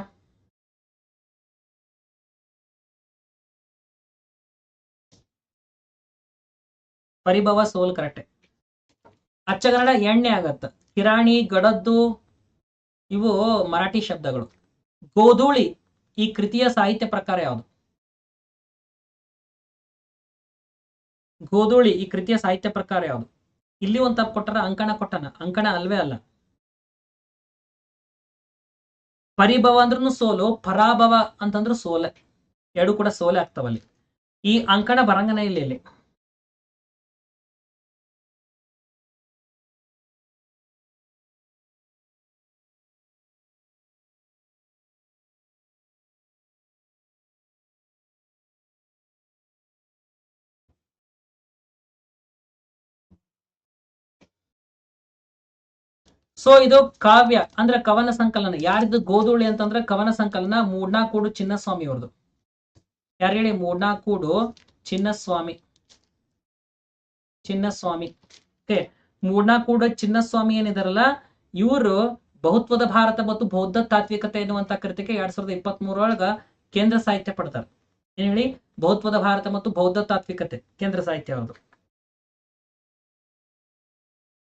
ಪರಿಭವ ಸೋಲ್ ಕರೆಕ್ಟ್ ಅಚ್ಚಗರಣ ಎಣ್ಣೆ ಆಗತ್ತ. ಕಿರಾಣಿ, ಗಡದ್ದು, ಇವು ಮರಾಠಿ ಶಬ್ದಗಳು. ಗೋಧೂಳಿ ಈ ಕೃತಿಯ ಸಾಹಿತ್ಯ ಪ್ರಕಾರ ಯಾವುದು? ಗೋಧೂಳಿ ಈ ಕೃತಿಯ ಸಾಹಿತ್ಯ ಪ್ರಕಾರ ಯಾವುದು? ಇಲ್ಲಿ ಒಂದ್ ತಪ್ಪು ಕೊಟ್ಟರ, ಅಂಕಣ ಕೊಟ್ಟನ. ಅಂಕಣ ಅಲ್ವೇ ಅಲ್ಲ. ಪರಿಭವ ಅಂದ್ರೂ ಸೋಲು, ಪರಾಭವ ಅಂತಂದ್ರೆ ಸೋಲೆ. ಎರಡು ಕೂಡ ಸೋಲೆ ಆಗ್ತಾವಲ್ಲಿ. ಈ ಅಂಕಣ ಬರಂಗನೇ ಇಲ್ಲಿ ಇಲ್ಲಿ. ಸೊ ಇದು ಕಾವ್ಯ, ಅಂದ್ರೆ ಕವನ ಸಂಕಲನ. ಯಾರಿದ್ದು ಗೋಧೂಳಿ ಅಂತಂದ್ರೆ ಕವನ ಸಂಕಲನ, ಮೂಡ್ನಾಕೂಡು ಚಿನ್ನಸ್ವಾಮಿ ಅವ್ರದ್ದು ಯಾರು ಹೇಳಿ? ಮೂಡ್ನಾಕೂಡು ಚಿನ್ನಸ್ವಾಮಿ. ಚಿನ್ನಸ್ವಾಮಿ. ಓಕೆ, ಮೂಡ್ನಾಕೂಡು ಚಿನ್ನಸ್ವಾಮಿ ಏನಿದಾರಲ್ಲ, ಇವರು ಬಹುತ್ವದ ಭಾರತ ಮತ್ತು ಬೌದ್ಧ ತಾತ್ವಿಕತೆ ಎನ್ನುವಂತ ಕೃತಿಗೆ ಎರಡ್ ಸಾವಿರದ ಇಪ್ಪತ್ತ್ ಮೂರೊಳಗ ಕೇಂದ್ರ ಸಾಹಿತ್ಯ ಪಡ್ತಾರೆ. ಏನ್ ಹೇಳಿ? ಬಹುತ್ವದ ಭಾರತ ಮತ್ತು ಬೌದ್ಧ ತಾತ್ವಿಕತೆ, ಕೇಂದ್ರ ಸಾಹಿತ್ಯ ಅವ್ರದ್ದು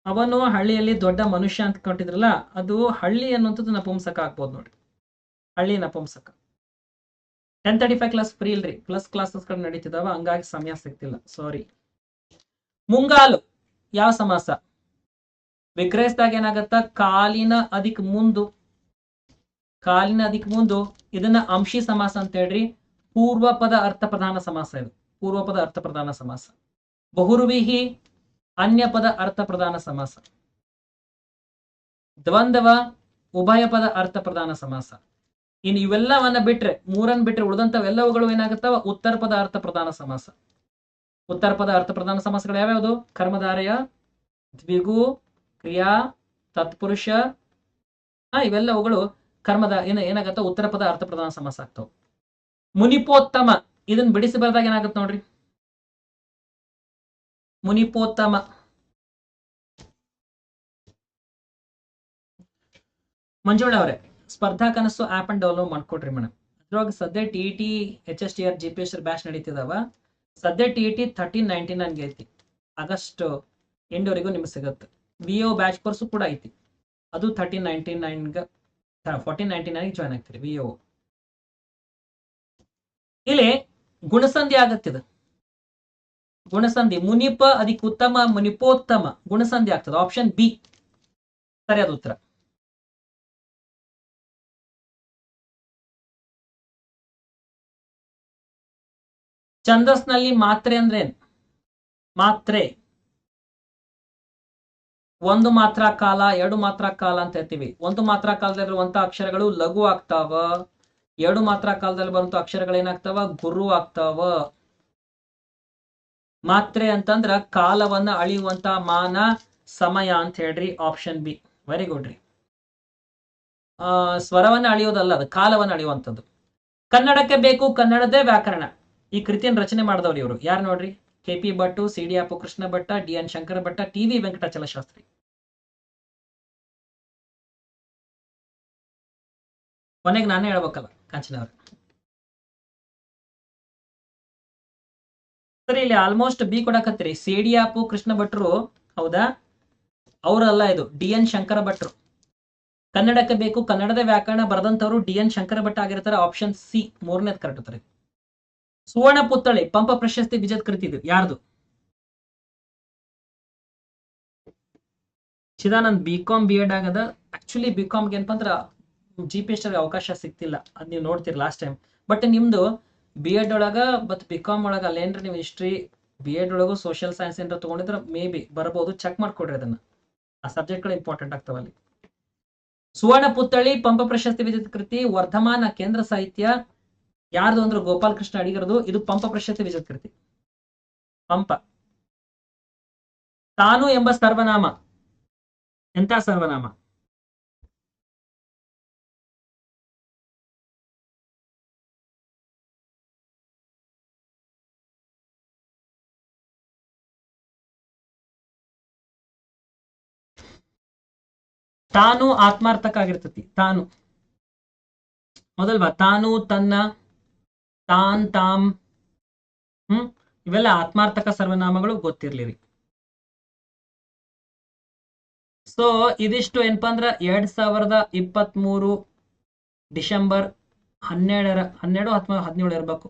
ಅವನು ಹಳ್ಳಿಯಲ್ಲಿ ದೊಡ್ಡ ಮನುಷ್ಯ ಅಂತ ಕೊಟ್ಟಿದ್ರಲ್ಲ ಅದು ಹಳ್ಳಿ ಅನ್ನುವಂಥದ್ದು ನಪುಂಸಕ ಆಗ್ಬೋದು ನೋಡಿ. ಹಳ್ಳಿ ನಪುಂಸಕ. Ten thirty five class free ಇಲ್ರಿ. ಪ್ಲಸ್ ಕ್ಲಾಸಸ್ ಕಡೆ ನಡೀತಿದಾವ, ಹಂಗಾಗಿ ಸಮಯ ಸಿಗ್ತಿಲ್ಲ. ಸಾರಿ ಮುಂಗಾಲು. ಯಾವ ಸಮಾಸ? ವಿಗ್ರಹಿಸಿದಾಗ ಏನಾಗತ್ತ? ಕಾಲಿನ ಅದಿಕ್ ಮುಂದು. ಕಾಲಿನ ಅದಿಕ್ ಮುಂದು. ಇದನ್ನ ಅಂಶಿ ಸಮಾಸ ಅಂತ ಹೇಳ್ರಿ. ಪೂರ್ವ ಪದ ಅರ್ಥ ಪ್ರಧಾನ ಸಮಾಸ ಇದು. ಪೂರ್ವ ಪದ ಅರ್ಥ ಪ್ರಧಾನ ಸಮಾಸ. ಬಹುರುವಿಹಿ ಅನ್ಯ ಪದ ಅರ್ಥ ಪ್ರಧಾನ ಸಮಾಸ. ದ್ವಂದ್ವ, ಉಭಯ ಪದ ಅರ್ಥ ಪ್ರಧಾನ ಸಮಾಸ. ಇನ್ ಇವೆಲ್ಲವನ್ನ ಬಿಟ್ರೆ, ಮೂರನ್ ಬಿಟ್ರೆ ಉಳಿದಂತವೆಲ್ಲವುಗಳು ಏನಾಗುತ್ತವ? ಉತ್ತರ ಪದ ಅರ್ಥ ಪ್ರಧಾನ ಸಮಾಸ. ಉತ್ತರ ಪದ ಅರ್ಥ ಪ್ರಧಾನ ಸಮಾಸಗಳು ಯಾವ್ಯಾವುದು? ಕರ್ಮಧಾರಯ, ದ್ವಿಗು, ಕ್ರಿಯಾ, ತತ್ಪುರುಷ. ಆ ಇವೆಲ್ಲವುಗಳು ಕರ್ಮದ, ಏನ ಏನಾಗತ್ತ ಉತ್ತರ ಪದ ಅರ್ಥ ಪ್ರಧಾನ ಸಮಾಸ ಆಗ್ತಾವ. ಮುನಿಪೋತ್ತಮ ಇದನ್ನ ಬಿಡಿಸಿ ಬರ್ದಾಗ ಏನಾಗುತ್ತೆ ನೋಡ್ರಿ? ಮುನಿಪೋತ್ತಮ. ಮಂಜುಳ ಅವರೇ, Spardha Kanasu app and download ಮಾಡ್ಕೊಡ್ರಿ madam ಅದ್ರೊಳಗೆ ಸದ್ಯ T T H S T R G P S batch ನಡೀತಿದಾವ. ಸದ್ಯ ಟಿ ಟಿ ಥರ್ಟೀನ್ ನೈನ್ಟಿ ನೈನ್ಗೆ ಐತಿ. ಆಗಸ್ಟ್ ಎಂಡವರೆಗೂ ನಿಮ್ಗೆ ಸಿಗುತ್ತೆ. ವಿ ಒ ಬ್ಯಾಚ್ ಕೋರ್ಸು ಕೂಡ ಐತಿ. ಅದು ಥರ್ಟೀನ್ ನೈನ್ಟಿ ನೈನ್ಗೆ ಫೋರ್ಟೀನ್ ನೈನ್ಟಿ ನೈನ್ಗೆ ಜಾಯ್ನ್ ಆಗ್ತೀರಿ ವಿ ಒ ಇಲ್ಲಿ ಗುಣಸಂಧಿ ಆಗತ್ತಿದೆ ಗುಣಸಂಧಿ, ಮುನಿಪ ಅದಕ್ಕೆ ಉತ್ತಮ ಮುನಿಪೋತ್ತಮ. ಗುಣಸಂಧಿ ಆಗ್ತದೆ. ಆಪ್ಷನ್ ಬಿ ಸರಿಯಾದ ಉತ್ತರ. ಛಂದಸ್ನಲ್ಲಿ ಮಾತ್ರೆ ಅಂದ್ರೆ ಏನ್? ಮಾತ್ರೆ. ಒಂದು ಮಾತ್ರ ಕಾಲ, ಎರಡು ಮಾತ್ರ ಕಾಲ ಅಂತ ಹೇಳ್ತೀವಿ. ಒಂದು ಮಾತ್ರ ಕಾಲದಲ್ಲಿರುವಂತ ಅಕ್ಷರಗಳು ಲಘು ಆಗ್ತಾವ. ಎರಡು ಮಾತ್ರ ಕಾಲದಲ್ಲಿ ಬರುವಂತ ಅಕ್ಷರಗಳು ಏನಾಗ್ತಾವ ಗುರು ಆಗ್ತಾವ. ಮಾತ್ರೆ ಅಂತಂದ್ರ ಕಾಲವನ್ನ ಅಳಿಯುವಂತ ಮಾನ ಸಮಯ ಅಂತ ಹೇಳ್ರಿ ಆಪ್ಷನ್ ಬಿ ವೆರಿ ಗುಡ್ ರೀ. ಆ, ಸ್ವರವನ್ನ ಅಳಿಯೋದಲ್ಲ ಅದು, ಕಾಲವನ್ನ ಅಳಿಯುವಂಥದ್ದು. ಕನ್ನಡಕ್ಕೆ ಬೇಕು, ಕನ್ನಡದೇ ವ್ಯಾಕರಣ. ಈ ಕೃತಿಯನ್ನು ರಚನೆ ಮಾಡಿದವ್ರು ಇವರು. ಯಾರು ನೋಡ್ರಿ? K P Bhattu C D Appu Krishna Bhatta D N Shankara Bhatta T V Venkatachala Shastri. ಕೊನೆಗೆ ನಾನೇ ಹೇಳ್ಬೇಕಲ್ಲ ಕಾಂಚನ ಸರಿ ಇಲ್ಲಿ ಆಲ್ಮೋಸ್ಟ್ ಬಿ ಕೊಡಕತ್ತೀರಿ ಸಿ ಡಿ ಆಪು ಕೃಷ್ಣ ಭಟ್ರು, ಹೌದಾ? ಅವರಲ್ಲ ಇದು ಡಿ ಎನ್ ಶಂಕರ ಭಟ್ರು. ಕನ್ನಡಕ್ಕೆ ಬೇಕು, ಕನ್ನಡದ ವ್ಯಾಕರಣ ಬರೆದಂತವರು ಡಿ ಎನ್ ಶಂಕರ ಭಟ್ ಆಗಿರ್ತಾರೆ. ಆಪ್ಷನ್ ಸಿ ಮೂರನೇದು ಕರೆಕ್ಟ್ ಸುವರ್ಣ ಪುತ್ಥಳಿ, ಪಂಪ ಪ್ರಶಸ್ತಿ ವಿಜೇತ ಕೃತಿ ಇದು. ಯಾರ್ದು? Chidanand B com B ed ಆಗದ. ಆಕ್ಚುಲಿ ಬಿ ಕಾಮ್ಗೆ ಏನಪ್ಪ ಅಂದ್ರ ಜಿ ಪಿ ಎಸ್ ಅವಕಾಶ ಸಿಕ್ತಿಲ್ಲ ಅದ್ ನೀವು ನೋಡ್ತೀರಿ ಲಾಸ್ಟ್ ಟೈಮ್ ಬಟ್ ನಿಮ್ದು ಬಿ ಎಡ್ ಒಳಗ ಬಟ್ ಬಿ ಕಾಮ್ ಒಳಗ ಅಲ್ಲೇನ್ರಿ ನೀವು ಹಿಸ್ಟ್ರಿ ಬಿ ಎಡ್ ಒಳಗೂ ಸೋಷಿಯಲ್ ಸೈನ್ಸ್ ಏನಾರ ತಗೊಂಡಿದ್ರೆ ಮೇ ಬಿ ಬರಬಹುದು ಚೆಕ್ ಮಾಡ್ಕೊಡ್ರಿ ಅದನ್ನ. ಆ ಸಬ್ಜೆಕ್ಟ್ಗಳು ಇಂಪಾರ್ಟೆಂಟ್ ಆಗ್ತಾವ ಅಲ್ಲಿ. ಸುವರ್ಣ ಪುತ್ಥಳಿ, ಪಂಪ ಪ್ರಶಸ್ತಿ ವಿಜೇತ ಕೃತಿ, ವರ್ಧಮಾನ ಕೇಂದ್ರ ಸಾಹಿತ್ಯ, ಯಾರ್ದು ಅಂದ್ರೆ ಗೋಪಾಲ್ ಕೃಷ್ಣ ಅಡಿಗರದು, ಇದು ಪಂಪ ಪ್ರಶಸ್ತಿ ವಿಜೇತ ಕೃತಿ. ಪಂಪ. ತಾನು ಎಂಬ ಸರ್ವನಾಮ. ಎಂತ ಸರ್ವನಾಮ? ತಾನು ಆತ್ಮಾರ್ಥಕ ಆಗಿರ್ತತಿ ತಾನು ಮೊದಲ್ವಾ ತಾನು, ತನ್ನ, ತಾನ್, ತಾಮ್. ಹ್ಮ್? ಇವೆಲ್ಲ ಆತ್ಮಾರ್ಥಕ ಸರ್ವನಾಮಗಳು ಗೊತ್ತಿರ್ಲಿರಿ. ಸೊ ಇದಿಷ್ಟು ಏನಪ್ಪಾ ಅಂದ್ರ ಎರಡ್ ಸಾವಿರದ ಇಪ್ಪತ್ತ್ ಮೂರು ಡಿಸೆಂಬರ್ ಹನ್ನೆರಡರ, ಹನ್ನೆರಡು ಅಥವಾ ಹದಿನೇಳು ಇರಬೇಕು.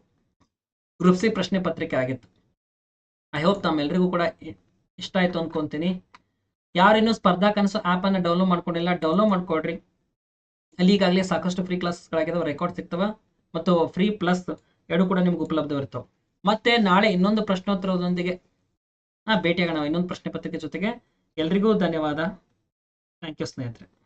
ಗ್ರೂಪ್ ಸಿ ಪ್ರಶ್ನೆ ಪತ್ರಿಕೆ ಆಗಿತ್ತು. ಐ ಹೋಪ್ ತಮ್ಮೆಲ್ರಿಗೂ ಕೂಡ ಇಷ್ಟ ಆಯ್ತು ಅನ್ಕೊಂತೀನಿ. ಯಾರಿನ್ನೂ ಸ್ಪರ್ಧಾ ಕನಸು ಆಪ್ ಅನ್ನ ಡೌನ್ಲೋಡ್ ಮಾಡ್ಕೊಂಡಿಲ್ಲ ಡೌನ್ಲೋಡ್ ಮಾಡ್ಕೊಡ್ರಿ. ಅಲ್ಲಿ ಈಗಾಗಲೇ ಸಾಕಷ್ಟು ಫ್ರೀ ಕ್ಲಾಸ್ಗಳಾಗಿದ್ದಾವೆ ರೆಕಾರ್ಡ್ ಸಿಗ್ತವ ಮತ್ತು ಫ್ರೀ ಪ್ಲಸ್ ಎರಡು ಕೂಡ ನಿಮ್ಗೆ ಉಪಲಬ್ಧವಿರ್ತಾವೆ ಮತ್ತೆ ನಾಳೆ ಇನ್ನೊಂದು ಪ್ರಶ್ನೋತ್ತರದೊಂದಿಗೆ ಹಾ ಭೇಟಿಯಾಗೋಣ, ಇನ್ನೊಂದು ಪ್ರಶ್ನೆ ಪತ್ರಿಕೆ ಜೊತೆಗೆ. ಎಲ್ರಿಗೂ ಧನ್ಯವಾದ. ಥ್ಯಾಂಕ್ ಯು ಸ್ನೇಹಿತರೆ.